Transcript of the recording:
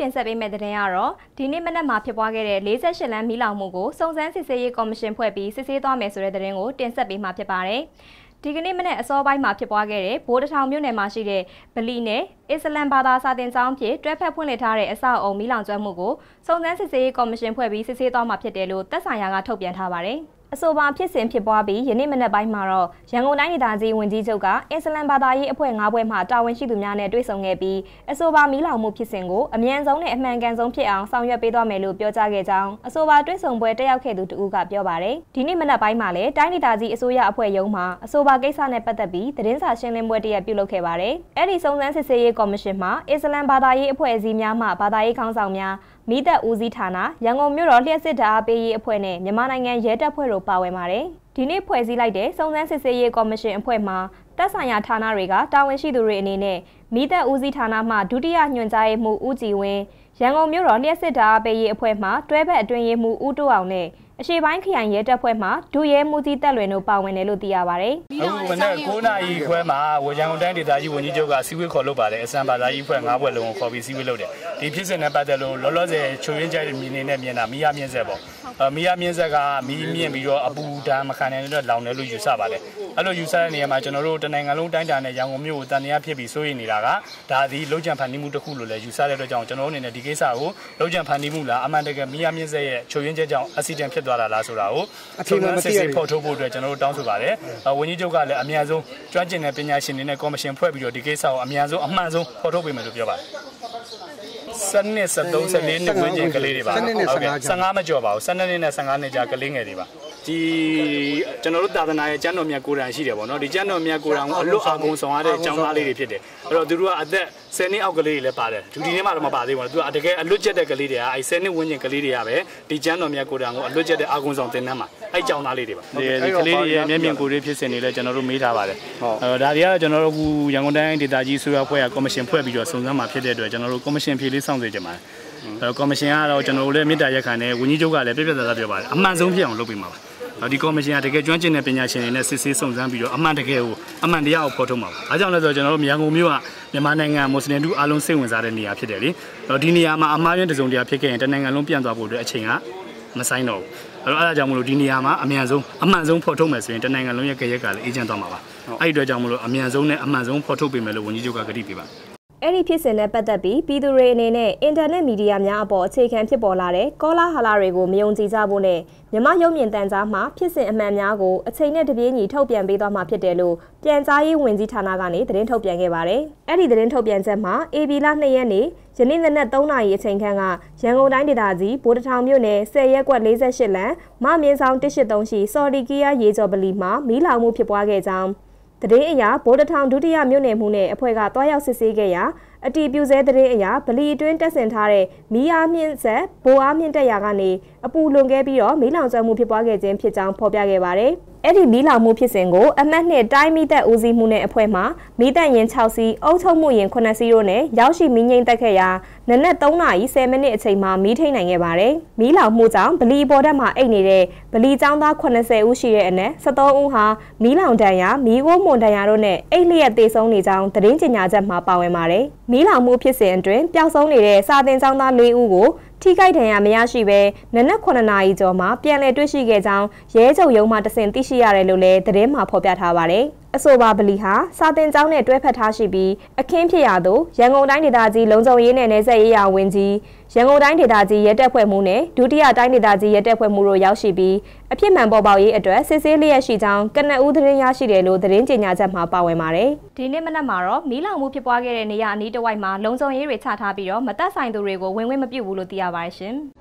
တင်ဆက်ပေးမယ့်သတင်းကတော့ဒီနေ့မနက်မှာဖြစ်ပွားခဲ့တဲ့48လမ်းမီးလောင်မှုကိုစုံစမ်းစစ်ဆေးရေးကော်မရှင်ဖွဲ့ပြီးစစ်ဆေးသွားမယ်ဆိုတဲ့သတင်းကိုတင်ဆက်ပေးမှာဖြစ်ပါတယ်။ဒီကနေ့မနေ့အစောပိုင်းမှာဖြစ်ပွားခဲ့တဲ့ဘိုးတထောင်မြို့နယ်မှာရှိတဲ့ဗလီနဲ့အစ္စလမ်ဘာသာစာသင်ကျောင်းဖြစ်တွဲဖက်ဖွင့်လှစ်ထားတဲ့အဆောက်အုံမီးလောင်ကျွမ်းမှုကိုစုံစမ်းစစ်ဆေးရေးကော်မရှင်ဖွဲ့ပြီးစစ်ဆေးသွားမှာဖြစ်တယ်လို့သက်ဆိုင်ရာကထုတ်ပြန်ထားပါတယ်။ အဆိုပါဖြစ်စဉ်ဖြစ်ပွားပြီးယနေ့မနက်ပိုင်းမှာတော့ရန်ကုန်တိုင်းဒေသကြီးဝန်ကြီးချုပ်ကအစ္စလမ်ဘာသာရေးအဖွဲ့၅ဘွဲ့မှတာဝန်ရှိသူများနဲ့တွေ့ဆုံခဲ့ပြီးအဆိုပါမီးလောင်မှုဖြစ်စဉ်ကိုအမြန်ဆုံးနဲ့အမှန်ကန်ဆုံးဖြစ်အောင်ဆောင်ရွက်ပေးသွားမယ်လို့ပြောကြားခဲ့ကြောင်းအဆိုပါတွေ့ဆုံပွဲတက်ရောက်ခဲ့သူတဦးကပြောပါတယ်။ဒီနေ့မနက်ပိုင်းမှာလည်းတိုင်းဒေသကြီးအစိုးရအဖွဲ့ရုံးမှအဆိုပါကိစ္စနဲ့ပတ်သက်ပြီးသတင်းစာရှင်းလင်းပွဲတရက်ပြုလုပ်ခဲ့ပါတယ်။အဲ့ဒီစုံစမ်းစစ်ဆေးရေးကော်မရှင်မှအစ္စလမ်ဘာသာရေးအဖွဲ့အစည်းများမှဘာသာရေးခေါင်းဆောင်များ မိသက်ဦးစီးဌာနရန်ကုန်မြို့တော်လျှက်စစ်ဓာတ်အားပေးရေးအဖွဲ့နဲ့မြန်မာနိုင်ငံရဲတပ်ဖွဲ့တို့ပါဝင်ပါတယ်။ဒီနေ့ဖွဲ့စည်းလိုက်တဲ့စုံစမ်းစစ်ဆေးရေးကော်မရှင်အဖွဲ့မှတပ်ဆိုင်ရာဌာနတွေကတာဝန်ရှိသူတွေအနေနဲ့မိသက်ဦးစီးဌာနမှဒုတိယညွှန်ကြားရေးမှူးဦးကြည်ဝင်းရန်ကုန်မြို့တော်လျှက်စစ်ဓာတ်အားပေးရေးအဖွဲ့မှတွဲဘက်အတွင်းရေးမှူးဦးတိုးအောင်နဲ့ အရှိပိုင်းခရိုင်ရဲတပ်ဖွဲ့မှဒုရဲမှုကြီးတက်လွင်တို့ပါဝင်တယ်လို့သိရပါတယ်။အခုမနေ့9နာရီခွဲမှာဝရန်ကုန်တိုင်းဒေသကြီးဝန်ကြီးချုပ်ကစီဝေးခေါ်လုပ်ပါတယ်အစံဘာသာကြီးဖွဲ့၅ဘွဲ့လုံးကိုခေါ်ပြီးစီဝေးလုပ်တယ်။ဒီဖြစ်စဉ်နဲ့ပတ်သက်လို့လောလောဆယ်ချိုရင်းကျတဲ့မြင်နေတဲ့မြင်တာမိရမြင့်ဆက်ပေါ့။မိရမြင့်ဆက်ကမီးမြင့်ပြီးတော့အပူဓာတ်မခံနိုင်တဲ့လောင်တယ်လို့ယူဆပါတယ်။အဲ့လိုယူဆတဲ့နေရာမှာကျွန်တော်တို့တနိုင်ငံလုံးတိုင်းတာနဲ့ရန်ကုန်မြို့ကိုတန်တရားဖြစ်ပြီးစိုးရိမ်နေတာကဒါသည်လုံခြံဖန်တီးမှုတစ်ခုလို့လည်းယူဆတဲ့အတွက်ကြောင့်ကျွန်တော်တို့အနေနဲ့ဒီကိစ္စကိုလုံခြံဖန်တီးမှုလားအမှန်တကယ်မိရမြင့်ဆက်ရဲ့ချိုရင်းချက်ကြောင့်အက်ဆီဒန့်ဖြစ်သွားတာလားဆိုတာကိုအထူးမသိရဖို့ထုတ်ဖို့အတွက်ကျွန်တော်တို့တောင်းဆိုပါတယ်။ဝန်ကြီးချုပ်ကလည်းအများဆုံးကျွမ်းကျင်တဲ့ပညာရှင်တွေနဲ့ကော်မရှင်ဖွဲ့ပြီးတော့ဒီကိစ္စကိုအများဆုံးအမှန်ဆုံးဖော်ထုတ်ပေးမယ်လို့ပြောပါတယ်။စနစ်73 14နှစ်ဝန်းကျင်ကလေးတွေပါဟုတ်ကဲ့15မကျော်ပါဘူး12နှစ်နဲ့15နှစ်ကြာကလေးငယ်တွေပါ ဒီကျွန်တော်တို့သာသနာရဲ့ကျမ်းတော်မြတ်ကိုယ်တိုင်ရှိတယ်ပေါ့နော်ဒီကျမ်းတော်မြတ်ကိုယ်တိုင်ကိုအလွတ်အာကုံဆောင်ရတဲ့အကြောင်းသားလေးတွေဖြစ်တယ်အဲ့တော့သူတို့ကအသက်10နှစ်အောက်ကလေးတွေလည်းပါတယ်ဒူဒီနေ့မှတော့မပါသေးဘူးသူကတကယ်အလွတ်ကျက်တဲ့ကလေးတွေကအဲ10နှစ်ဝန်းကျင်ကလေးတွေကပဲဒီကျမ်းတော်မြတ်ကိုယ်တိုင်ကိုအလွတ်ကျက်တဲ့အာကုံဆောင်တင်နှမ်းမှာအဲ့ကြောင်းသားလေးတွေပါဒီကလေးတွေရဲ့မျက်မြင်ကိုယ်တွေဖြစ်စဉ်တွေလည်းကျွန်တော်တို့မေးထားပါတယ်အဲဒါတွေကကျွန်တော်တို့အခုရန်ကုန်တိုင်းဒေသကြီးဆိုရဖွဲ့ကကော်မရှင်ဖွဲ့ပြီးတော့စုံစမ်းမှာဖြစ်တဲ့အတွက်ကျွန်တော်တို့ကော်မရှင်ဖြေလေးစောင့်စေချင်ပါတယ်အဲကော်မရှင်ကတော့ကျွန်တော်တို့လည်းမေတ္တာရက်ခံနဲ့ဝန်ကြီးချုပ်ကလည်းပြပြသားသားပြောပါတယ်အမှန်ဆုံးဖြစ်အောင်လုပ်ပေးမှာပါ ဒီကော်မရှင်ကတကယ်ကျွမ်းကျင်တဲ့ပညာရှင်တွေနဲ့စစ်ဆေးစုံစမ်းပြီးတော့အမှန်တကယ်ကိုအမှန်တရားကိုဖော်ထုတ်မှာပါ။အားကြောင့်လဲဆိုတော့ကျွန်တော်တို့မြန်ကုန်မြို့ကမြန်မာနိုင်ငံမွတ်စလင်တို့အားလုံးစိတ်ဝင်စားတဲ့နေရာဖြစ်တယ်လေ။တော့ဒီနေရာမှာအမှားယွင်းတစုံတရာဖြစ်ခဲ့ရင်တနိုင်ငံလုံးပြန့်သွားဖို့အတွက်အချိန်ကမဆိုင်တော့ဘူး။အဲ့တော့အဲ့ဒါကြောင့်မလို့ဒီနေရာမှာအမြန်ဆုံးအမှန်ဆုံးဖော်ထုတ်မယ်ဆိုရင်တနိုင်ငံလုံးရဲ့ကြရက်ကလည်းအေဂျင့်သွားမှာပါ။အဲ့ဒီအတွက်ကြောင့်မလို့အမြန်ဆုံးနဲ့အမှန်ဆုံးဖော်ထုတ်ပေးမယ်လို့ဝန်ကြီးချုပ်ကကတိပေးပါ အဲ့ဒီဖြစ်စဉ်နဲ့ပတ်သက်ပြီးပြည်သူတွေအနေနဲ့အင်တာနက်မီဒီယာများအပေါ်အခြေခံဖြစ်ပေါ်လာတဲ့ကောလာဟလာတွေကိုမယုံကြည်ကြဖို့နဲ့မြမရုံမြင့်တန်ကြားမှာဖြစ်စဉ်အမှန်များကိုအချိန်နဲ့တပြေးညီထုတ်ပြန်ပေးသွားမှာဖြစ်တယ်လို့ပြန်ကြားရေးဝန်ကြီးဌာနကနေသတင်းထုတ်ပြန်ခဲ့ပါတယ်။အဲ့ဒီသတင်းထုတ်ပြန်ချက်မှာ AB လ2ရက်နေ့ယနေ့နနက်3နာရီအချိန်ခန့်ကရန်ကုန်တိုင်းဒေသကြီးဗိုလ်တထောင်မြို့နယ်10ရက်ကွက်48လမ်းမမြင်းဆောင်183ရှိစော်ဒီကီယာရေကျော်ပလီမှာမီးလောင်မှုဖြစ်ပွားခဲ့ကြောင်း တည်င်းအရာဗိုလ်တထောင်ဒုတိယမြို့နယ်မှုနဲ့အဖွဲ့ကတွားရောက်စစ်ဆေးခဲ့ရာအတီပြူစဲတည်င်းအရာဗလီအတွင်းတက်ဆင်ထားတဲ့မီးအားမြင့်ဆက်ဘိုးအားမြင့်တက်ရာကနေအပူလွန်ခဲ့ပြီးတော့မီးလောင်ကျွမ်းမှုဖြစ်ပွားခဲ့ခြင်းဖြစ်ကြောင်းဖော်ပြခဲ့ပါတယ်။ အဲ့ဒီမီးလောင်မှုဖြစ်စဉ်ကိုအမတ်နှစ်တိုင်းမိသက်ဦးစီးမှုနဲ့အဖွဲ့မှမီးတပ်ရင်6စီးအုပ်ချုပ်မှုရင်9စီးတို့နဲ့ရောက်ရှိမီးငိမ့်တက်ခဲ့ရာနနက်3နာရီ10မိနစ်အချိန်မှာမီးထိန်နိုင်ခဲ့ပါတယ်။မီးလောင်မှုကြောင့်ဗလီပေါ်တက်မှာအိတ်နေတဲ့ဗလီကျောင်းသား80ဦးရှိတဲ့အနက်73ဦးဟာမီးလောင်ဒဏ်ရာမီးခိုးမွန်ဒဏ်ရာတို့နဲ့အိတ်လျက်သေဆုံးနေကြောင်းသတင်းကြေညာချက်မှာပါဝင်ပါတယ်။မီးလောင်မှုဖြစ်စဉ်အတွင်းပျောက်ဆုံးနေတဲ့စာသင်ကျောင်းသား၄ဦးကို ထိခိုက်ဒဏ်ရာမရရှိဘဲနနက်9နာရီကျော်မှာပြန်လည်တွေ့ရှိခဲ့ကြောင်းရဲချုပ်ရုံးမှတဆင့်သိရှိရတယ်လို့လည်းသတင်းမှာဖော်ပြထားပါတယ်။ အဆိုပါဗလီဟာစာတင်ကျောင်းနဲ့တွဲဖက်ထားရှိပြီးအခင်းဖြစ်ရာသို့ရန်ကုန်တိုင်းဒေသကြီးလုံခြုံရေးနယ်နယ်စပ်ရေးရာဝန်ကြီးရန်ကုန်တိုင်းဒေသကြီးရဲတပ်ဖွဲ့မှူးနဲ့ဒုတိယတိုင်းဒေသကြီးရဲတပ်ဖွဲ့မှူးတို့ရောက်ရှိပြီးအဖြစ်မှန်ပေါ်ပေါက်ရေးအတွက်စစ်ဆေးလျက်ရှိကြောင်းကနဦးသတင်းရရှိတယ်လို့သတင်းကြေညာချက်မှာပါဝင်ပါတယ်။ဒီနေ့မနက်မှာတော့မီးလောင်မှုဖြစ်ပွားခဲ့တဲ့နေရာအနီးတစ်ဝိုက်မှာလုံခြုံရေးတွေချထားပြီးတော့မသက်ဆိုင်သူတွေကိုဝင်ဝင်မပြုတ်ဘူးလို့သိရပါတယ်ရှင်။